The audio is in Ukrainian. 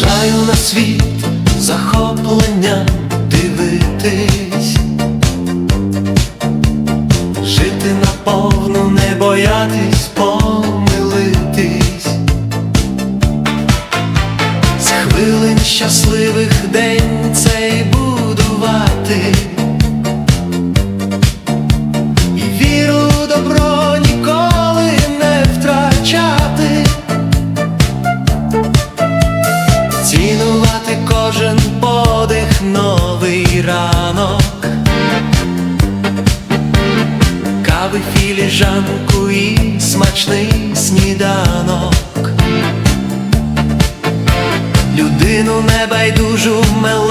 Бажаю на світ захоплення дивитись, жити наповну, не боятись помилитись, з хвилин щасливих день цей будувати. Кави філіжанку і смачний сніданок, людину небайдужу мелодію